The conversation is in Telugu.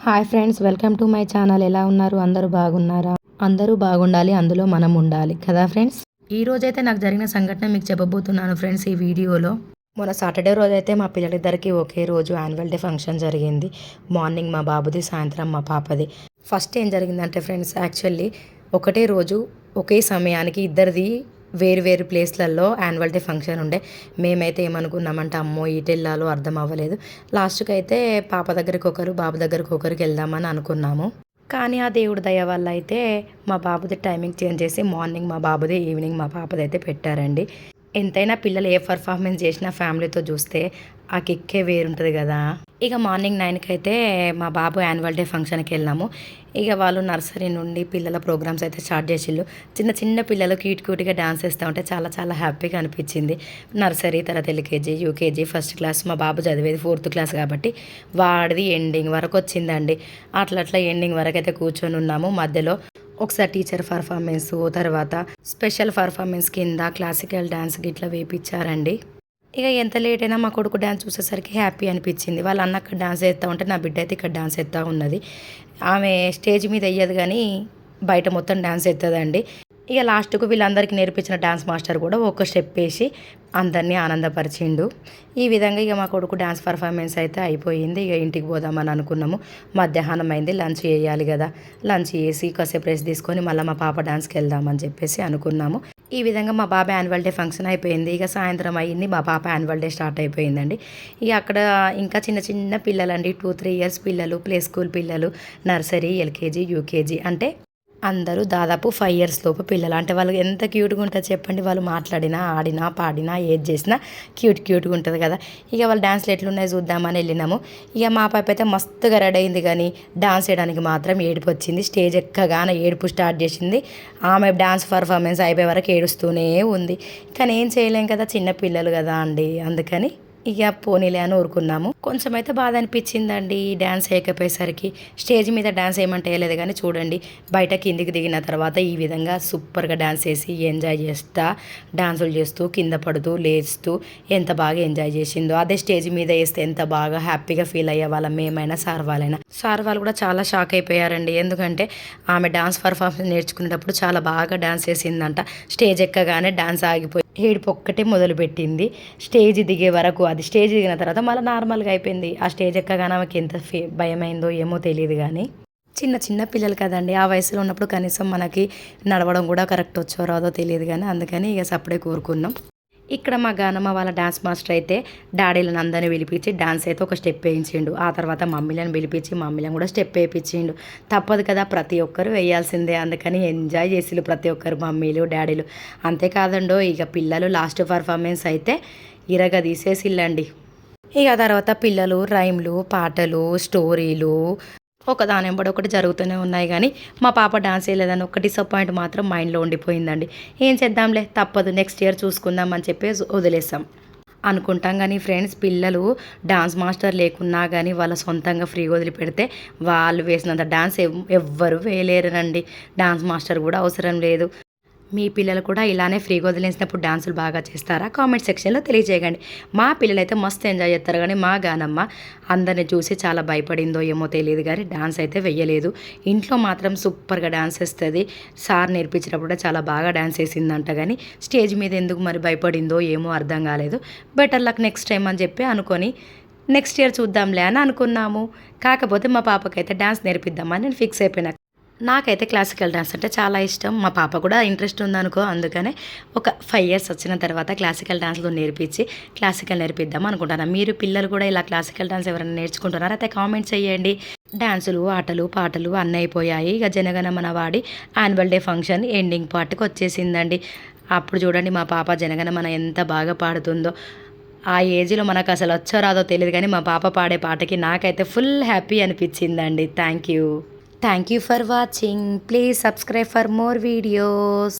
Hi friends welcome to my channel. ఎలా ఉన్నారు? అందరూ బాగున్నారా? అందరూ బాగుండాలి అందులో మనం ఉండాలి. కదా ఫ్రెండ్స్? ఈ రోజైతే నాకు జరిగిన సంఘటన మీకు చెప్పబోతున్నాను ఫ్రెండ్స్ ఈ వీడియోలో. మొన్న సాటర్డే రోజు అయితే మా పిల్లలిద్దరికి ఒకే రోజు యాన్యువల్ డే ఫంక్షన్ జరిగింది. మార్నింగ్ మా బాబుది సాయంత్రం మా పాపది. ఫస్ట్ ఏం జరిగిందంటే ఫ్రెండ్స్ యాక్చువల్లీ ఒకటే రోజు ఒకే సమయానికి ఇద్దరిది వేరు వేరు ప్లేస్లలో యాన్యువల్ డే ఫంక్షన్ ఉండే. మేమైతే ఏమనుకున్నామంటే అమ్మో ఇటు వెళ్ళాలో అర్థం అవ్వలేదు. లాస్ట్కి అయితే పాప దగ్గరికి ఒకరు బాబు దగ్గరికి ఒకరికి వెళ్దామని అనుకున్నాము. కానీ ఆ దేవుడి దయ వల్ల అయితే మా బాబుది టైమింగ్ చేంజ్ చేసి మార్నింగ్ మా బాబుది ఈవినింగ్ మా పాపది అయితే పెట్టారండి. ఎంతైనా పిల్లలు ఏ పర్ఫార్మెన్స్ చేసినా ఫ్యామిలీతో చూస్తే ఆ కిక్కే వేరుంటుంది కదా. ఇక మార్నింగ్ నైన్కి అయితే మా బాబు యాన్యువల్ డే ఫంక్షన్కి వెళ్ళాము. ఇక వాళ్ళు నర్సరీ నుండి పిల్లల ప్రోగ్రామ్స్ అయితే స్టార్ట్ చేసిళ్ళు. చిన్న చిన్న పిల్లలు క్యూట్ క్యూట్గా డాన్స్ చేస్తూ ఉంటే చాలా చాలా హ్యాపీగా అనిపించింది. నర్సరీ తర్వాత ఎల్కేజీ యూకేజీ ఫస్ట్ క్లాస్ మా బాబు చదివేది ఫోర్త్ క్లాస్ కాబట్టి వాడిది ఎండింగ్ వరకు వచ్చిందండి. అట్లా అట్లా ఎండింగ్ వరకు అయితే కూర్చొని ఉన్నాము. మధ్యలో ఒకసారి టీచర్ పర్ఫార్మెన్స్ తర్వాత స్పెషల్ పర్ఫార్మెన్స్ కింద క్లాసికల్ డ్యాన్స్ గిట్లా వేపించారండి ఇక ఎంత లేట్ అయినా మా కొడుకు డ్యాన్స్ చూసేసరికి హ్యాపీ అనిపించింది. వాళ్ళ అన్న అక్కడ డ్యాన్స్ చేస్తూ ఉంటే నా బిడ్డ అయితే ఇక్కడ డ్యాన్స్ చేస్తూ ఉన్నది. ఆమె స్టేజ్ మీద వేయదు కానీ బయట మొత్తం డ్యాన్స్ ఎత్తదండి ఇక లాస్ట్కు వీళ్ళందరికీ నేర్పించిన డ్యాన్స్ మాస్టర్ కూడా ఒక స్టెప్ వేసి అందరినీ ఆనందపరిచిండు. ఈ విధంగా ఇక మా కొడుకు డ్యాన్స్ పర్ఫార్మెన్స్ అయితే అయిపోయింది. ఇక ఇంటికి పోదామని అనుకున్నాము. మధ్యాహ్నం అయింది లంచ్ చేయాలి కదా. లంచ్ చేసి కాసేపు రెస్ట్ తీసుకొని మళ్ళీ మా పాప డాన్స్కి వెళ్దామని చెప్పేసి అనుకున్నాము. ఈ విధంగా మా బాబా యాన్యువల్ డే ఫంక్షన్ అయిపోయింది. ఇక సాయంత్రం అయ్యింది మా పాప యాన్యువల్ డే స్టార్ట్ అయిపోయిందండి. ఇక అక్కడ ఇంకా చిన్న చిన్న పిల్లలండి టూ త్రీ ఇయర్స్ పిల్లలు ప్లే స్కూల్ పిల్లలు నర్సరీ ఎల్కేజీ యూకేజీ అంటే అందరూ దాదాపు ఫైవ్ ఇయర్స్ లోపు పిల్లలు. అంటే వాళ్ళు ఎంత క్యూట్గా ఉంటుంది చెప్పండి. వాళ్ళు మాట్లాడినా ఆడినా పాడినా ఏది చేసినా క్యూట్ క్యూట్గా ఉంటుంది కదా. ఇక వాళ్ళు డాన్స్లు ఎట్లున్నాయి చూద్దామని వెళ్ళినాము. ఇక మా పాప అయితే మస్తుగా రెడీ అయింది కానీ డాన్స్ చేయడానికి మాత్రం ఏడుపు వచ్చింది. స్టేజ్ ఎక్కగానే ఏడుపు స్టార్ట్ చేసింది. ఆమె డాన్స్ పర్ఫార్మెన్స్ అయిపోయే వరకు ఏడుస్తూనే ఉంది. కానీ ఏం చేయలేం కదా చిన్న పిల్లలు కదా అండి. అందుకని ఇక పోనీలే అని ఊరుకున్నాము. కొంచెం అయితే బాధ అనిపించిందండి డ్యాన్స్ వేయకపోయేసరికి. స్టేజ్ మీద డ్యాన్స్ ఏమంటే వేయలేదు కానీ చూడండి బయట కిందికి దిగిన తర్వాత ఈ విధంగా సూపర్గా డ్యాన్స్ వేసి ఎంజాయ్ చేస్తా డ్యాన్సులు చేస్తూ కింద పడుతూ లేస్తూ ఎంత బాగా ఎంజాయ్ చేసిందో అదే స్టేజ్ మీద వేస్తే ఎంత బాగా హ్యాపీగా ఫీల్ అయ్యే వాళ్ళం మేమైనా సార్ వాళ్ళైనా. సార్ వాళ్ళు కూడా చాలా షాక్ అయిపోయారండి. ఎందుకంటే ఆమె డాన్స్ పర్ఫార్మెన్స్ నేర్చుకునేటప్పుడు చాలా బాగా డ్యాన్స్ వేసిందంట. స్టేజ్ ఎక్కగానే డ్యాన్స్ ఆగిపోయి ఏడుపు ఒక్కటే మొదలుపెట్టింది. స్టేజ్ దిగే వరకు అది స్టేజ్ దిగిన తర్వాత మళ్ళీ నార్మల్గా అయిపోయింది. ఆ స్టేజ్ ఎక్కగానే ఆమెకి ఎంత ఫే భయమైందో ఏమో తెలియదు కానీ. చిన్న చిన్న పిల్లలు కదండి ఆ వయసులో ఉన్నప్పుడు కనీసం మనకి నడవడం కూడా కరెక్ట్ వచ్చో రాదో తెలియదు కానీ అందుకని ఇక సప్పుడే కోరుకున్నాం. ఇక్కడ మా గానమ్మ వాళ్ళ డాన్స్ మాస్టర్ అయితే డాడీలను అందరినీ పిలిపించి డాన్స్ అయితే ఒక స్టెప్ వేయించిండు. ఆ తర్వాత మమ్మీలను పిలిపించి మమ్మీలను కూడా స్టెప్ వేయించిండు. తప్పదు కదా ప్రతి ఒక్కరు వేయాల్సిందే అందుకని ఎంజాయ్ చేసిళ్ళు ప్రతి ఒక్కరు మమ్మీలు డాడీలు. అంతేకాదండో ఇక పిల్లలు లాస్ట్ పర్ఫార్మెన్స్ అయితే ఇరగ తీసేసిల్లండి ఇక తర్వాత పిల్లలు రైమ్లు పాటలు స్టోరీలు ఒకదాని వెంబడి ఒకటి జరుగుతూనే ఉన్నాయి కానీ మా పాప డాన్స్ వేయలేదని ఒక డిసప్పాయింట్ మాత్రం మైండ్లో ఉండిపోయిందండి. ఏం చేద్దాంలే తప్పదు నెక్స్ట్ ఇయర్ చూసుకుందాం అని చెప్పి వదిలేసాం అనుకుంటాం కానీ ఫ్రెండ్స్ పిల్లలు డాన్స్ మాస్టర్ లేకున్నా కానీ వాళ్ళ సొంతంగా ఫ్రీ వదిలిపెడితే వాళ్ళు వేసినంత డాన్స్ ఎవ్వరు వేయలేరనండి. డాన్స్ మాస్టర్ కూడా అవసరం లేదు. మీ పిల్లలు కూడా ఇలానే ఫ్రీగా వదిలేసినప్పుడు డాన్సులు బాగా చేస్తారా? కామెంట్ సెక్షన్లో తెలియజేయండి. మా పిల్లలు అయితే మస్తు ఎంజాయ్ చేస్తారు కానీ మా గానమ్మ అందరిని చూసి చాలా భయపడిందో ఏమో తెలియదు కానీ డాన్స్ అయితే వెయ్యలేదు. ఇంట్లో మాత్రం సూపర్గా డాన్స్ వేస్తుంది. సార్ నేర్పించినప్పుడు చాలా బాగా డాన్స్ వేసిందంట కానీ స్టేజ్ మీద ఎందుకు మరి భయపడిందో ఏమో అర్థం కాలేదు. బెటర్ లక్ నెక్స్ట్ టైం అని చెప్పి అనుకొని నెక్స్ట్ ఇయర్ చూద్దాంలే అని అనుకున్నాము. కాకపోతే మా పాపకైతే డాన్స్ నేర్పిద్దామని నేను ఫిక్స్ అయిపోయినా. నాకైతే క్లాసికల్ డ్యాన్స్ అంటే చాలా ఇష్టం. మా పాప కూడా ఇంట్రెస్ట్ ఉందనుకో అందుకనే ఒక ఫైవ్ ఇయర్స్ వచ్చిన తర్వాత క్లాసికల్ డ్యాన్స్లో నేర్పించి క్లాసికల్ నేర్పిద్దాం అనుకుంటాను. మీరు పిల్లలు కూడా ఇలా క్లాసికల్ డ్యాన్స్ ఎవరైనా నేర్చుకుంటున్నారా? అయితే కామెంట్స్ చేయండి. డ్యాన్సులు ఆటలు పాటలు అన్నీ అయిపోయాయి. ఇక జనగణమన వాడి యాన్యువల్ డే ఫంక్షన్ ఎండింగ్ పార్ట్కి వచ్చేసిందండి. అప్పుడు చూడండి మా పాప జనగణమన ఎంత బాగా పాడుతుందో. ఆ ఏజ్లో మనకు అసలు వచ్చో రాదో తెలియదు కానీ మా పాప పాడే పాటకి నాకైతే ఫుల్ హ్యాపీ అనిపించిందండి. Thank you. Thank you for watching. Please subscribe for more videos.